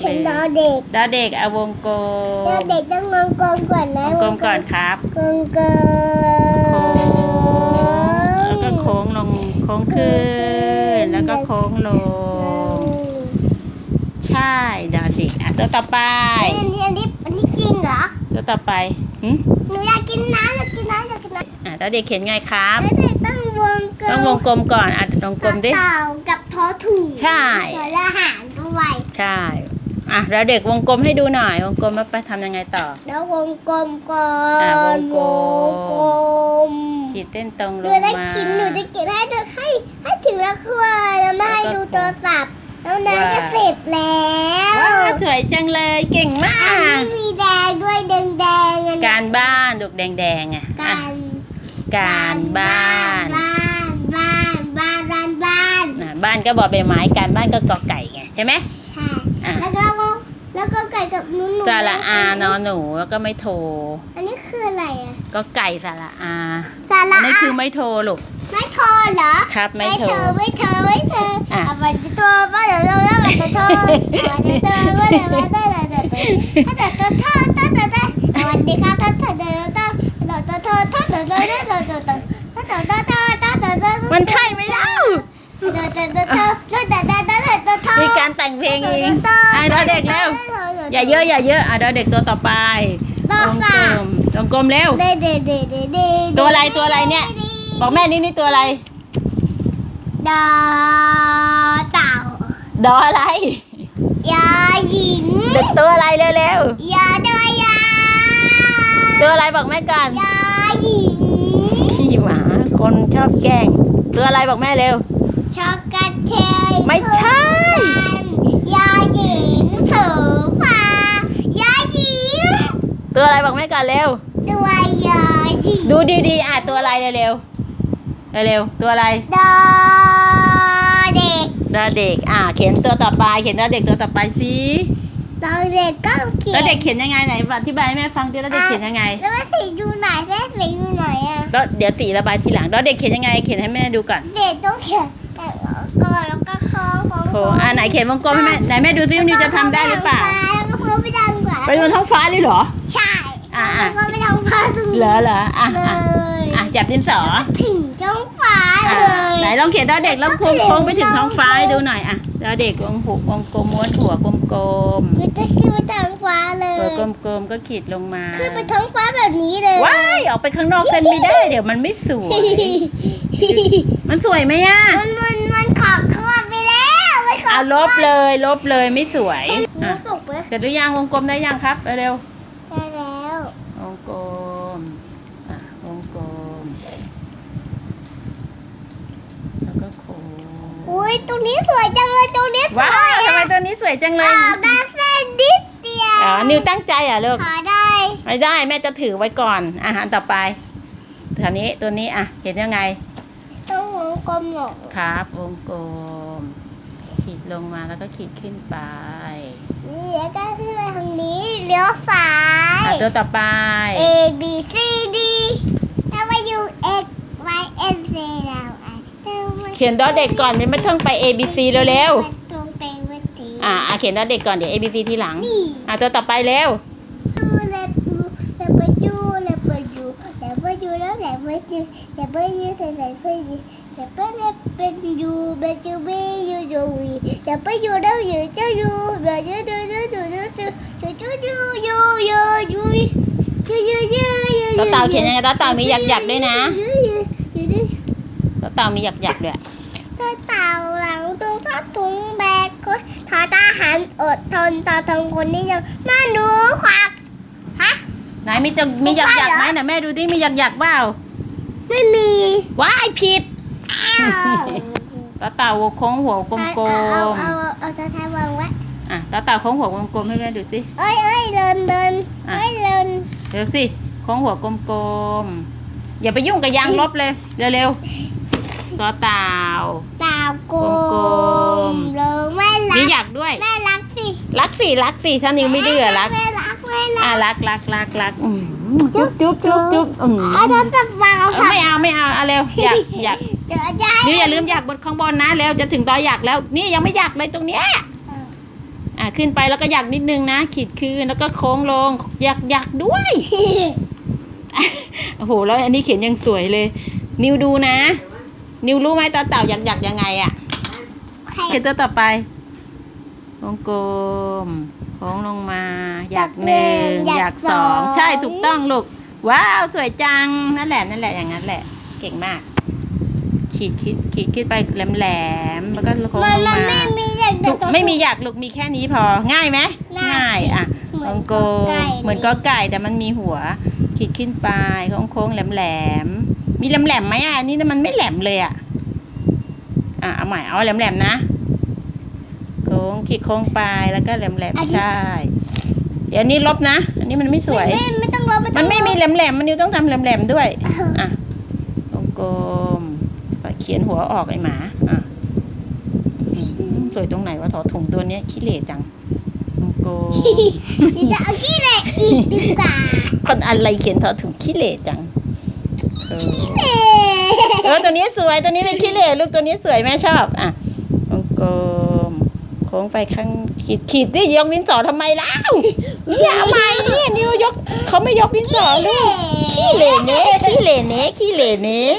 เขียนดอเด็กดอเด็กเอาวงกลดอมเด็กต้องวงกลมก่อนนะวงกลมก่อนครับวงกลโค้มงแล้วก็โค้งลงโค้งขึ้น แล้วก็โค้งลง ใช่ดอเด็กอะตัวต่อไปอันนี้อันนี้อันนี้จริงเหรอตัวต่อไปหึหนูอยากกินน้ำอยากกินน้ำอยากกินน้ำอะดอเด็กเขียนไงครับแล้วเด็กต้องวงกลมต้องวงกลมก่อนอะวงกลมดิเต่ากับทอถุงใช่สวยอาหารด้วยใช่ อะแล้วเด็กวงกลมให้ดูหน่อย วงกลมแล้วไปทำยังไงต่อ แล้ววงกลมก่ออะนวงกลม วงกลมขีดเส้นตรงหลนูงจะมา กินหนูจะกินให้เธอให้ให้ถึงละครัวแล้วไม่ให้ดูโทรศัพท์แล้วนางก็เสร็จแล้วว้าวสวยจังเลยเก่งมาอันก นี้มีแดงด้วยแดงแดงๆอันนี้การบ้านลูกแดงๆอะอะการการบ้านบ้านบ้านบ้านบ้านบ้านน่ะบ้านก็บอกใบไม้การบ้านก็กอไก่ไงใช่ไหม ใช่ อะ แล้วก็แล้วก็ไก่กับ หนูหนูสระอานอหนูแล้วก็ไม่โทร อันนี้คืออะไรอะก็ไก่สระอาสระอันนี้อาคือไม่โทรลูก ไม่โทรเหรอครับไม่โทร ไม่โทรไม่โทรอะอะ มันจะโทรว่าเดี๋ยวเราแล้วมันจะโทรมันจะโทรว่าเดี๋ยวมันจะเดี๋ยวถ้าเดี๋ยวโทรถ้าถ้าเดี๋ยวสวัสดีครับถ้าถ้าเดี๋ยวเดี๋ยวเดี๋ยวโทรถ้าเดี๋ยวเดี๋ยวเดี๋ยวเดี๋ยวเดี๋ยวถ้าเดี๋ยวเดี๋ยวเดี๋ยวถ้าเดี๋ยวเดี๋ยวมันใช่ไหมเล่าเดี๋ยวเดี๋ยวเดี๋ยวเดี๋ยวเดี๋ยวเดี๋ยวเดี๋ยวเดี๋ยวเดี๋ยวเดี๋ยวโทรมีการแต่งเพลงอีกอะดอเด็กแล้วอย่าเยอะอย่าเยอะอะดอเด็กตัวต่อไปต่อวงค่ะกลมวงกลมเร็วเด็ดเด็ดเด็ดเด็ดเด็ดตัวอะไรตัวอะไรเนี่ย บอกแม่นี่นี่ตัวอะไรดอเต่าดออะไรยาหญิงตัวอะไรเร็วยาดอยาๆตัวอะไรบอกแม่ก่อนยาหญิงขี้หมาคนชอบแกล้งตัวอะไรบอกแม่เร็วช็อกโกแลตไม่ใช่ ยาหญิงโสภายาหญิง ตัวอะไรบอกแม่ก่อนเร็ว ตัวยาหญิงดูดีๆอะตัวอะไรเร็วๆเร็วๆตัวอะไรดอเด็กดอเด็ก อะเขียนตัวต่อไป เขียนดอเด็กตัวต่อไปสิดอเด็กก็เขียดอนเด็กเขียนยังไงไหนอธิบายให้แม่ฟังดิดอเด็กเขียนยังไงแล้วแม่สีดูไหนแม่สีดูไหนอะก็เดี๋ยวสีระบายทีหลังดอเด็กเขียนยังไง เขียนให้แม่ดูก่อน เด็กต้องเขียนแต่ก่อนแล้วก็โค้งโค้งโถอะไหนเขียนวงกลมให้แม่ไหนแม่ดูซิว่านิวจะทำได้หรือเปล่าแล้วก็โค้งไปดังกว่าไปบนท้องฟ้าเลยเหรอ ใช่ อะอะแล้วก็ไปทางฟ้าตรงเหรอเหรออะเลอะยอะจับดินสอถึงท้องฟ้าอะเลยไหนลองเขียนดอเด็กแล้วโค้งโค้งไปถึงท้องฟ้าให้ดูหน่อยอะดอเด็กวงหุวงกลมม้วนหัวกลมมันจะขึ้นไปทางฟ้าเลๆหัวยกลมๆก็ขีดลงมาขึ้นไปท้องฟ้าแบบนี้เลยว้ายออกไปข้างนอกเส้นไม่ได้ เดี๋ยวมันไม่สวย มันสวยไหมอะมันมันมันขอบขวบไปแล้วมันขอบเอาลบเลย ลบเลยไม่สวย อะตกไปเสร็จหรือยังวงกลมได้ยังครับ เร็วใช่แล้วๆวง กลมอะวงกลม แล้วก็โค้งอุ้ยตรงนี้สวยจังเลยตรงนี้สวว้าวยทำไมอะตัวนี้สวยจังเลยขาวได้เส้นนิดเดียวอ๋อนิวตั้งใจอะลูก ขอได้ไม่ได้แม่จะถือไว้ก่อน อาหารต่อไปแถวนี้ตัวนี้อะเห็นยังไง ต้องวงกลมหรอกครับวงกลม ขีดลงมาแล้วก็ขีดขึ้นไปนี่แล้วก็ขึ้นมาทางนี้เลี้ยวซ้ายอะตัวต่อไป A B C D W X Y and Z แล้วอะเขียนดอเด็กก่อนไม่ต้องไป A B C เร็วตรงไปวันที่ๆอะอะเขียนดอเด็กก่อนเดี๋ยว A B C ทีหลัง นี่ อะตัวต่อไปเร็ว ดูแลปูแลปยูแลปยูแลปยู แล้วแลปยูแลปยูแต่แลปยูแลปแลปยูเบจูบียูจูวีแลปยูแล้วยูเจ้ายูเบจูดูดูดูดูดูดูดูยูยูยูยูยูยูยูต่อเต่าเขียนยังไงต่อเต่ามีหยักๆด้วยนะตัวเต่ามีหยักหยักๆด้วยตัวเต่าหลังตรงทอดถุงแบกคนทอทหารอดทนต่อทงคนนี้ยังมาหนูขวักฮะไหนมีจะมีหยักหยักๆไหมใช่เหรอไหนแม่ดูดิมีหยักหยักๆเปล่า ไม่มีว้ายผิดอ้าวต่อเต่าโค้งหัวกลมเอาเอาเอาเอาจะใช้วางไว้ๆอะต่อเต่าโค้งหัวกลมๆให้แม่ดูสิ เอ้ยเอ้ยเดินเดินอะ เอ้ยเดินเร็วสิโค้งหัวกลมๆ อย่าไปยุ่งกับยางลบเลย เร็วๆต่อเต่าเต่ากลกลมมลงแม่รัมีกหยักด้วย แม่รักสิรักสิรักสิถ้านิวไม่ดื้อรัก แม่ รักแม่อะรักรักรักรักรักอืมจุ๊บจุ๊บจุ๊บจุ๊บอืมเอาจะจับวางเอาเออไม่เอาไม่เอาเอาเร็วอยากอยากเดี๋ยวจะให้นิวอย่าลืมอยากบนข้างบนนะเร็วจะถึงดอยอยากแล้วนี่ยังไม่อยากเลยตรงเนี้ยอะะขึ้นไปแล้วก็หยักนิดนึงนะขีดขึ้นแล้วก็โค้งลงหยักหยักด้วยโอ้โหแล้วอันนี้เขียนยังสวยเลย นิวดูนะ นิวรู้ไหมต่อเต่าหยักหยักยังไงอะใคร เขียนตัวต่อไป วงกลมโค้งลงมาหยักหนึ่งหยักสองใช่ถูกต้องลูก ว้าว สวยจัง นั่นแหละนั่นแหละอย่างนั้นแหละ เก่งมาก ขีดขีดขีดขึ้นไปแหลมแหลมๆแล้วก็โค้งมันลงมันมาไม่มีอย่างเดีถูยวกไม่มีหยักลูกมีแค่นี้พอง่ายไหมง่ายอะเหมืวอนงกลมไก่เหมือนก็ไก่แต่มันมีหัว ขีดขึ้นไปโค้งๆแหลมแหลมๆมีแหลมแหลมๆไหมอะอันนี่มันไม่แหลมเลยอะอะเอาใหม่เอาแหลมแหลมๆนะโค้ง ขีดโค้งไปแล้วก็แหลมแหลมๆใช่ เดี๋ยวนี้ลบนะ อันนี้มันไม่สวย ไม่ไม่ต้องรอไม่ต้มัอนงไม่มีรแหลมแหลมๆมันนิวต้องทำแหลมแหลมๆด้วยออะวงกลมเขียนหัวออกไอ้หมา อะอืมสวยตรงไหนวะถอถุงตัวเนี้ยขี้เหร่จังวงกลมนี่จะเอาขี้เหล็กอีกดีกว่าคนอะไรเขียนถอถุงขี้เหร่จังเออเอ๊เออตัวนี้สวยตัวนี้เป็นขี้เหร่ลูกตัวนี้สวยแม่ชอบ อะวงกลมโค้งไปข้างขีดขีดดิยกดินสอทำไมเล่าอย่ามาไหมเนี่ยนิวยกเขาไม่ยกดินสอลูกขี้เหร่เนะขี้เหร่เนะขี้เหร่เนะ